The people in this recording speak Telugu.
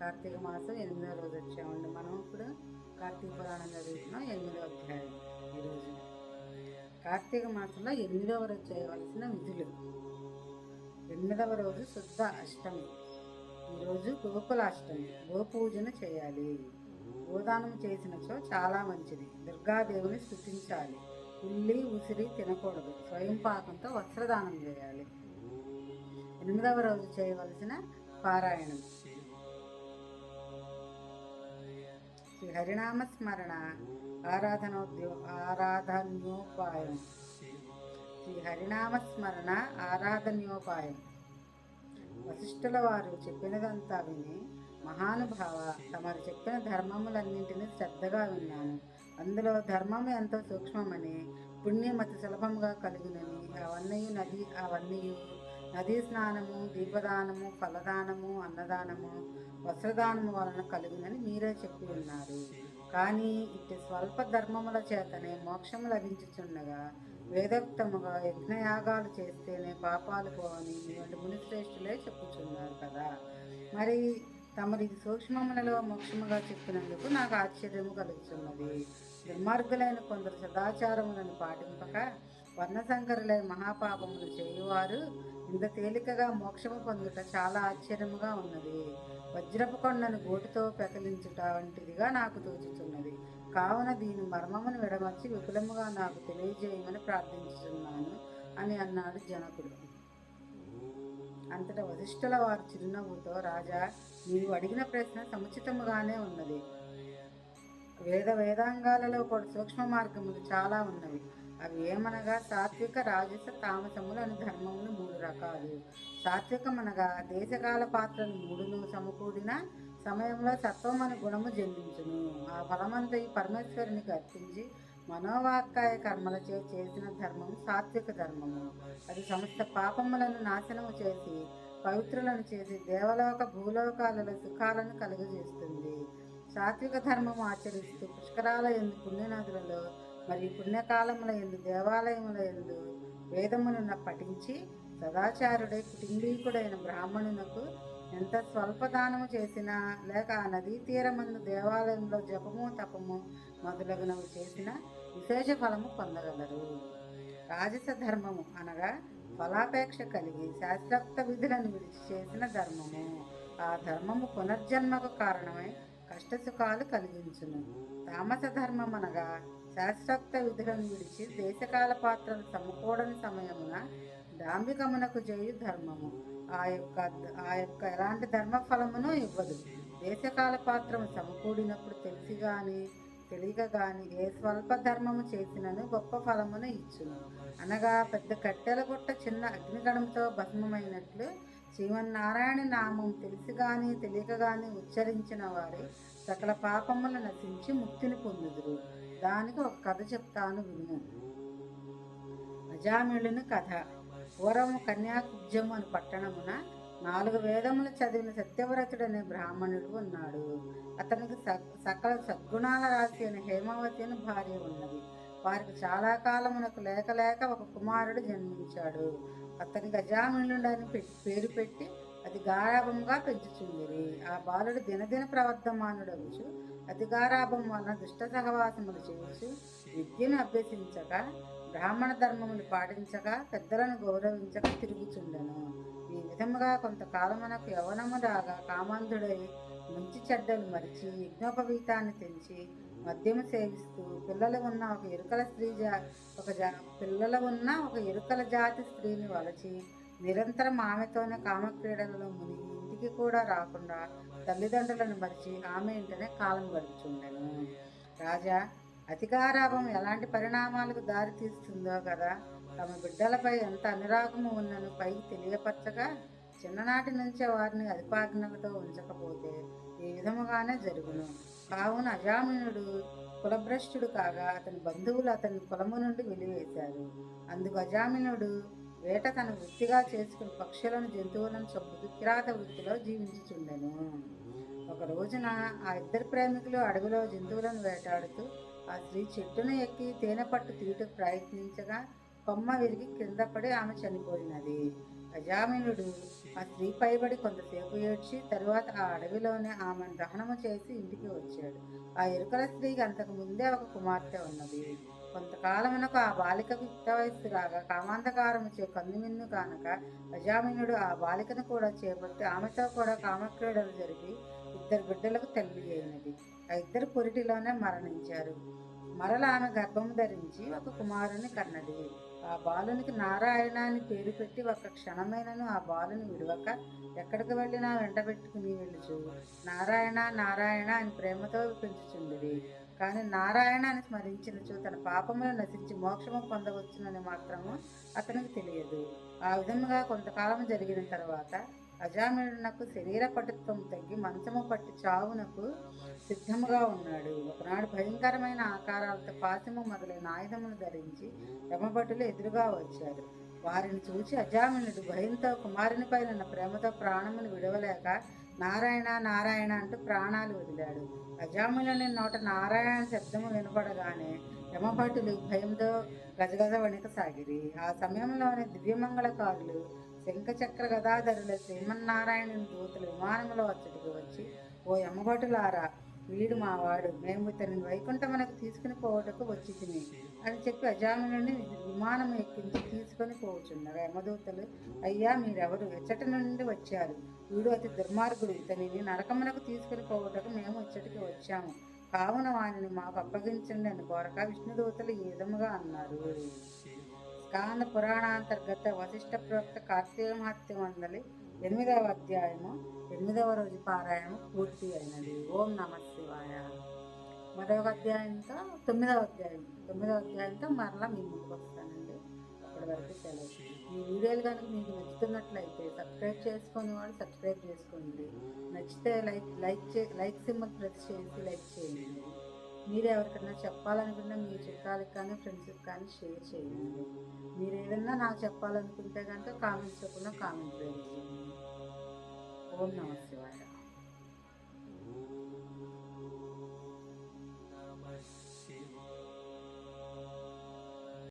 కార్తీక మాసం ఎనిమిదో రోజు వచ్చామండి మనం ఇప్పుడు కార్తీక పురాణం చదువుతున్నాం ఎనిమిదో అధ్యాయం ఈరోజు కార్తీక మాసంలో ఎనిమిదవ రోజు చేయవలసిన విధులు. ఎనిమిదవ రోజు శుద్ధ అష్టమి. ఈరోజు గోకులాష్టమి. గోపూజన చేయాలి. గోదానం చేసినచో చాలా మంచిది. దుర్గాదేవిని స్థుతించాలి ఉల్లి ఉసిరి తినకూడదు. స్వయం పాకంతో వస్త్రదానం చేయాలి. ఎనిమిదవ రోజు చేయవలసిన పారాయణం. శ్రీ హరినామ స్మరణ ఆరాధనోద్యో ఆరాధన్యోపాయం శ్రీ హరినామ స్మరణ ఆరాధన్యోపాయం వశిష్ఠుల వారు చెప్పినదంతా విని మహానుభావ తమరు చెప్పిన ధర్మములన్నింటినీ శ్రద్ధగా విన్నాను. అందులో ధర్మం ఎంతో సూక్ష్మమని పుణ్యం అతి సులభంగా కలిగినని అవన్నీ నది అవన్నీ నదీ స్నానము దీపదానము ఫలదానము అన్నదానము వస్త్రదానము వలన కలుగునని మీరే చెప్పి ఉన్నారు. కానీ ఇట్టి స్వల్ప ధర్మముల చేతనే మోక్షము లభించుచుండగా వేదోక్తముగా యజ్ఞయాగాలు చేస్తేనే పాపాలు పోవని ఇటువంటి వంటి మునిశ్రేష్ఠులే చెప్పుచున్నారు కదా. మరి తమరి సూక్ష్మములలో మోక్షముగా చెప్పినందుకు నాకు ఆశ్చర్యము కలుగుతున్నది దుర్మార్గులైన కొందరు సదాచారములను పాటింపక వర్ణశంకరులై మహాపాపములు చేయువారు ఇంత తేలికగా మోక్షము పొందుట చాలా ఆశ్చర్యముగా ఉన్నది. వజ్రపు కొండను గోటితో పెకలించుట వంటిదిగా నాకు తోచుతున్నది కావున దీని మర్మమును విడమర్చి విపులముగా నాకు తెలియజేయమని ప్రార్థించుతున్నాను అని అన్నాడు జనకుడు. అంతటా వశిష్ఠుల వారు చిరునవ్వుతో రాజా నీవు అడిగిన ప్రశ్న సముచితముగానే ఉన్నది. వేద వేదాంగాలలో కూడా సూక్ష్మ మార్గములు చాలా ఉన్నవి. అవి ఏమనగా సాత్విక రాజస తామసములు అని ధర్మములు మూడు రకాలు. సాత్వికమనగా దేశకాల పాత్రలు మూడును సమకూడిన సమయంలో సత్వం అని గుణము జన్మించును. ఆ ఫలమంతా ఈ పరమేశ్వరునికి అర్పించి మనోవాక్కాయ కర్మలచే చేసిన ధర్మం సాత్విక ధర్మము. అది సమస్త పాపములను నాశనము చేసి పవిత్రులను చేసి దేవలోక భూలోకాలలో సుఖాలను కలుగజేస్తుంది. సాత్విక ధర్మము ఆచరిస్తూ పుష్కరాల ఎందు పుణ్యనదులలో మరియు పుణ్యకాలముల ఎందు దేవాలయముల ఎందు వేదములను పఠించి సదాచారుడై కుటుంబీకుడైన బ్రాహ్మణునకు ఎంత స్వల్ప దానము చేసినా లేక ఆ నదీ తీరమందు దేవాలయంలో జపము తపము మొదలగునవి చేసిన విశేష ఫలము పొందగలరు. రాజస ధర్మము అనగా ఫలాపేక్ష కలిగి శాస్త్రోక్త విధులను విడిచి చేసిన ధర్మము. ఆ ధర్మము పునర్జన్మకు కారణమై కష్టసుఖాలు కలిగించును. తామస ధర్మం అనగా శాస్త్రోక్త విధులను విడిచి దేశకాల పాత్రను సమకూడని సమయమున దాంబికమునకు చేయు ధర్మము. ఆ యొక్క ఆ యొక్క ఎలాంటి ధర్మ ఫలమును ఇవ్వదు. దేశకాల పాత్రము సమకూడినప్పుడు తెలిసి గాని తెలియక గాని ఏ స్వల్ప ధర్మము చేసినను గొప్ప ఫలమును ఇచ్చును. అనగా పెద్ద కట్టెల గుట్ట చిన్న అగ్నిగణంతో భస్మమైనట్లు శ్రీమన్నారాయణ నామం తెలిసి గాని తెలియక గాని ఉచ్చరించిన వారి సకల పాపములు నశించి ముక్తిని పొందుదురు. దానికి ఒక కథ చెప్తాను విను. అజామిళుని కథ. పూర్వం కన్యాకుబ్జం అని పట్టణమున నాలుగు వేదములు చదివిన సత్యవ్రతుడనే బ్రాహ్మణుడు ఉన్నాడు. అతనికి స- సకల సద్గుణాల రాశి అనే హేమావతి అని భార్య ఉన్నది. వారికి చాలా కాలమునకు లేక లేక ఒక కుమారుడు జన్మించాడు. అతనికి అజామిళుడని పెట్టి పేరు పెట్టి అతి గారాభంగా పెంచుచుండిరి. ఆ బాలుడు దినదిన ప్రవర్ధమానుడవచ్చు అతి గారాభం వలన దుష్ట సహవాసములు చేయొచ్చు విద్యను అభ్యసించక బ్రాహ్మణ ధర్మములు పాటించక పెద్దలను గౌరవించక తిరుగుచుండెను. ఈ విధముగా కొంతకాలమునకు యవనము రాగా కామాంధుడై మంచి చెడ్డలు మరిచి యజ్ఞోపవీతాన్ని తెంచి మద్యము సేవిస్తూ పిల్లలు ఉన్న ఒక ఎరుకల స్త్రీ జా ఒక జా పిల్లలు ఉన్న ఒక ఎరుకల జాతి స్త్రీని వలచి నిరంతరం ఆమెతోనే కామక్రీడలలో మునిగి ఇంటికి కూడా రాకుండా తల్లిదండ్రులను మరిచి ఆమె ఇంటనే కాలం గడుపుచుండెను రాజా అతికారాభం ఎలాంటి పరిణామాలకు దారి తీస్తుందో కదా తమ బిడ్డలపై ఎంత అనురాగము ఉన్నను పైకి తెలియపరచగా చిన్ననాటి నుంచే వారిని అధిపాజ్ఞలతో ఉంచకపోతే ఈ విధముగానే జరుగును. కావున అజామినుడు కులభ్రష్టుడు కాగా అతని బంధువులు అతని కులము నుండి వెలివేశారు. అందుకు అజామినుడు వేట తన వృత్తిగా చేసుకుని పక్షులను జంతువులను చంపుతూ కిరాత వృత్తిలో జీవించుచుండెను. ఒక రోజున ఆ ఇద్దరు ప్రేమికులు అడవిలో జంతువులను వేటాడుతూ ఆ స్త్రీ చెట్టును ఎక్కి తేనె పట్టు తీయటకు ప్రయత్నించగా కొమ్మ విరిగి కింద పడి ఆమె చనిపోయినది. అజామినుడు ఆ స్త్రీ పైబడి కొంతసేపు ఏడ్చి తరువాత ఆ అడవిలోనే ఆమెను దహనము చేసి ఇంటికి వచ్చాడు. ఆ ఎరుకల స్త్రీకి అంతకు ముందే ఒక కుమార్తె ఉన్నది. కొంతకాలమునకు ఆ బాలిక యుక్త వయస్సు రాగా కామాంధకారము చే కందుమిన్ను కానక అజామినుడు ఆ బాలికను కూడా చేపట్టి ఆమెతో కూడా కామక్రీడలు జరిపి ఇద్దరు బిడ్డలకు తల్లి అయినది ఆ ఇద్దరు పొరిటిలోనే మరణించారు. మరల ఆమె గర్భం ధరించి ఒక కుమారుని కన్నది. ఆ బాలునికి నారాయణ అని పేరు పెట్టి ఒక క్షణమైనను ఆ బాలుని విడవక ఎక్కడికి వెళ్ళినా వెంట పెట్టుకుని వెళ్ళుచు నారాయణ నారాయణ అని ప్రేమతో పెంచుచుండిది కానీ నారాయణాన్ని స్మరించిన స్మరించినచు తన పాపములు నశించి మోక్షము పొందవచ్చునని మాత్రము అతనికి తెలియదు. ఆ విధముగా కొంతకాలం జరిగిన తర్వాత అజామినునకు శరీర పటుత్వం తగ్గి మంచము పట్టి చావునకు సిద్ధముగా ఉన్నాడు. ఒకనాడు భయంకరమైన ఆకారాలతో పాశము మొదలైన ఆయుధములు ధరించి యమభటులు ఎదురుగా వచ్చారు. వారిని చూసి అజామినుడు భయంతో కుమారుని పైన ప్రేమతో ప్రాణమును విడవలేక నారాయణ నారాయణ అంటూ ప్రాణాలు వదిలాడు. అజామినుని నోట నారాయణ శబ్దము వినపడగానే యమభటులు భయంతో గజగజ వణికసాగిరి ఆ సమయంలోనే దివ్యమంగళకారులు శంఖచక్ర గదాధరుల శ్రీమన్నారాయణుని దూతలు విమానంలో వచ్చటికి వచ్చి ఓ యమభటులారా వీడు మావాడు. మేము ఇతని వైకుంఠమునకు తీసుకుని పోవటకు వచ్చి తిని అని చెప్పి అజామునుని విమానం ఎక్కించి తీసుకొని పోవచ్చున్నారు యమదూతలు అయ్యా మీరెవరు? ఎచ్చట నుండి వచ్చారు. వీడు అతి దుర్మార్గుడు. ఇతనిని నరకమునకు తీసుకుని పోవటకు మేము ఇచ్చటికి వచ్చాము. కావున వానిని మాకు అప్పగించండి అని కోరక విష్ణుదూతలు ఈ విధముగా అన్నారు. స్కాంద పురాణాంతర్గత వశిష్ట ప్రోక్త కార్తీయ మహత్యం అందలి ఎనిమిదవ అధ్యాయము ఎనిమిదవ రోజు పారాయణము పూర్తి అయినది. ఓం నమ శివాయ. మరొక అధ్యాయంతో తొమ్మిదవ అధ్యాయం. తొమ్మిదవ అధ్యాయంతో మరలా మీ ముందుకు వస్తానండి. అప్పటి వరకు సెలవు. ఈ వీడియోలు కనుక మీకు నచ్చుతున్నట్లయితే సబ్స్క్రైబ్ చేసుకుని వాళ్ళు సబ్స్క్రైబ్ చేసుకోండి. నచ్చితే లైక్ లైక్ చే లైక్ సింబల్ ప్రెస్ చేసి లైక్ చేయండి. మీరు ఎవరికైనా చెప్పాలనుకున్నా మీ చుట్టాలకు కానీ ఫ్రెండ్స్కి కానీ షేర్ చేయండి. మీరు ఏదన్నా నాకు చెప్పాలనుకుంటే కనుక కామెంట్స్ చెప్పకుండా కామెంట్ చేయండి. ఓం నమ శివాయ